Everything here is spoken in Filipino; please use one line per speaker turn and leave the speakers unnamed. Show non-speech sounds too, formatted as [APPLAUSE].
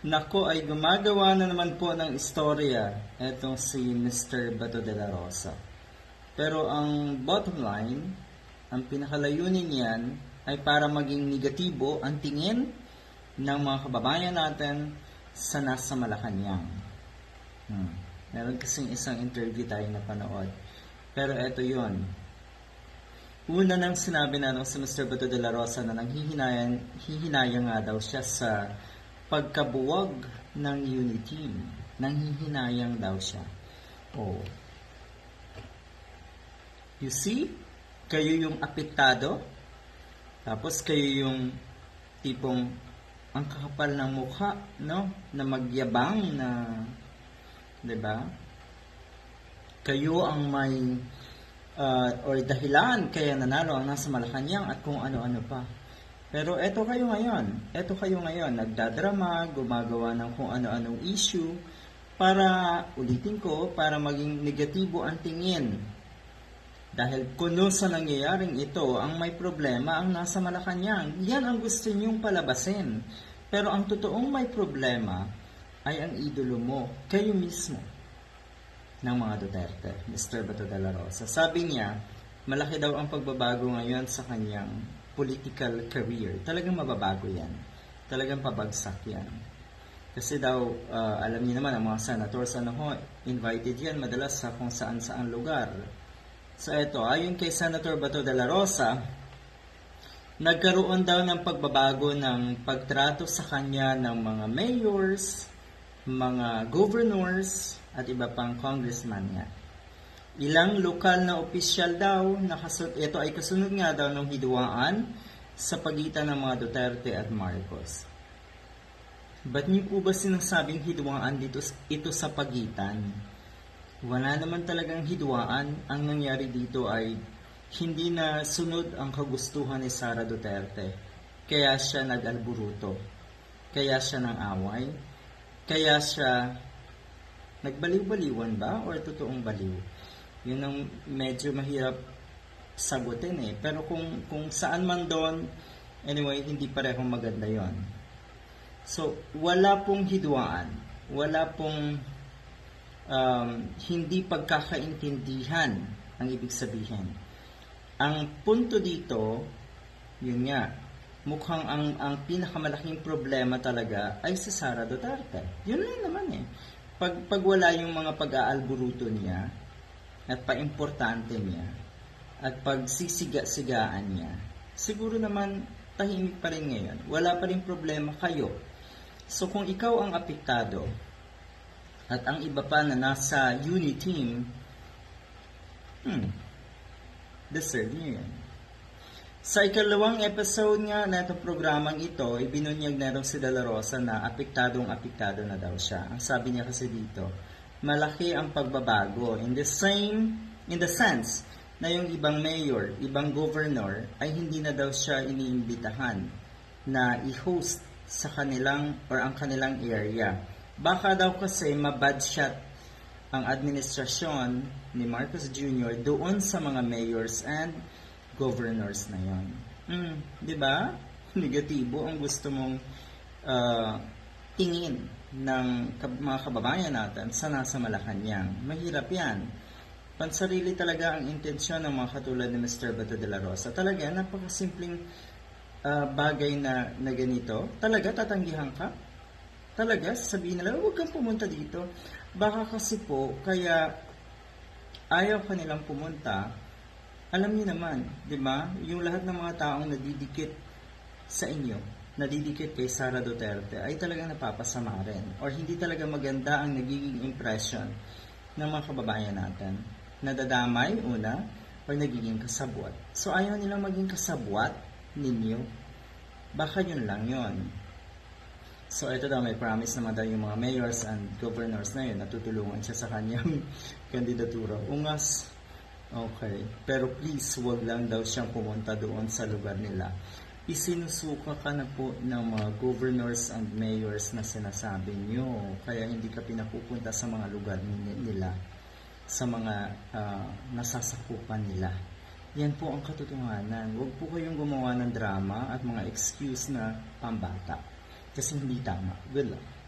Nako ay gumagawa na naman po ng istorya etong si Mr. Bato de la Rosa. Pero ang bottom line, ang pinakalayunin niyan ay para maging negatibo ang tingin ng mga kababayan natin sa nasa Malacanang. Hmm. Meron kasing isang interview tayo na panood. Pero eto yon. Una nang sinabi na nung si Mr. Bato de la Rosa na nanghihinayang hihinayang nga daw siya sa pagkabuwag ng unity. Nanghihinayang daw siya. Oh. You see? Kayo yung apektado. Tapos kayo yung tipong ang kakapal ng mukha, no? Na magyabang na 'di ba? Kayo ang may uh, or dahilan kaya nanalo ang nasa Malacanang at kung ano-ano pa. Pero eto kayo ngayon, eto kayo ngayon, nagdadrama, gumagawa ng kung ano-anong issue para, ulitin ko, para maging negatibo ang tingin. Dahil kuno sa nangyayaring ito, ang may problema ang nasa Malacanang. Yan ang gusto niyong palabasin. Pero ang totoong may problema ay ang idolo mo, kayo mismo ng mga Duterte, Mr. Bato de la Rosa. Sabi niya, malaki daw ang pagbabago ngayon sa kanyang political career. Talagang mababago yan. Talagang pabagsak yan. Kasi daw, uh, alam niyo naman, ang mga senators, ano ho, invited yan madalas sa kung saan-saan lugar. So eto, ayon kay Senator Bato de la Rosa, nagkaroon daw ng pagbabago ng pagtrato sa kanya ng mga mayors, mga governors, at iba pang congressman niya. Ilang lokal na opisyal daw, nakasunod, ito ay kasunod nga daw ng hiduaan sa pagitan ng mga Duterte at Marcos. Ba't niyo po ba sinasabing hidwaan dito ito sa pagitan? Wala naman talagang hidwaan. Ang nangyari dito ay hindi na sunod ang kagustuhan ni Sara Duterte. Kaya siya nag-alburuto. Kaya siya nang away. Kaya siya nagbaliw-baliwan ba or totoong baliw? Yun ang medyo mahirap sagutin eh. Pero kung, kung saan man doon, anyway, hindi parehong maganda yon. So, wala pong hidwaan. Wala pong um, hindi pagkakaintindihan ang ibig sabihin. Ang punto dito, yun nga, mukhang ang, ang pinakamalaking problema talaga ay si Sara Duterte. Yun lang naman eh. Pag, pag wala yung mga pag-aalburuto niya, at paimportante niya, at pagsisiga-sigaan niya, siguro naman tahimik pa rin ngayon. Wala pa rin problema kayo. So kung ikaw ang apektado, at ang iba pa na nasa uni team, hmm, deserve niyo yan. Sa ikalawang episode nga na itong programang ito, ibinunyag na si De La Rosa na apektadong apektado na daw siya. Ang sabi niya kasi dito, malaki ang pagbabago. In the same, in the sense na yung ibang mayor, ibang governor, ay hindi na daw siya iniimbitahan na i-host sa kanilang or ang kanilang area. Baka daw kasi mabad shot ang administrasyon ni Marcos Jr. doon sa mga mayors and governors na yon. Mm, 'di ba? [LAUGHS] Negatibo ang gusto mong uh, tingin ng mga kababayan natin sa nasa Malacanang. Mahirap 'yan. Pansarili talaga ang intensyon ng mga katulad ni Mr. Bato de la Rosa. Talaga napakasimpleng uh, bagay na, na ganito. Talaga tatanggihan ka? Talaga sabihin nila, huwag kang pumunta dito. Baka kasi po, kaya ayaw kanilang pumunta alam niyo naman, 'di ba? Yung lahat ng mga taong nadidikit sa inyo, nadidikit kay Sara Duterte ay talagang napapasama rin or hindi talaga maganda ang nagiging impression ng mga kababayan natin. Nadadamay una or nagiging kasabwat. So ayaw nilang maging kasabwat ninyo. Baka yun lang yon. So ito daw may promise naman daw yung mga mayors and governors na yun natutulungan siya sa kanyang [LAUGHS] kandidatura. Ungas Okay. Pero please, wag lang daw siyang pumunta doon sa lugar nila. Isinusuka ka na po ng mga governors and mayors na sinasabi nyo. Kaya hindi ka pinapupunta sa mga lugar nila, sa mga uh, nasasakupan nila. Yan po ang katotohanan. Huwag po kayong gumawa ng drama at mga excuse na pambata. Kasi hindi tama. Good luck.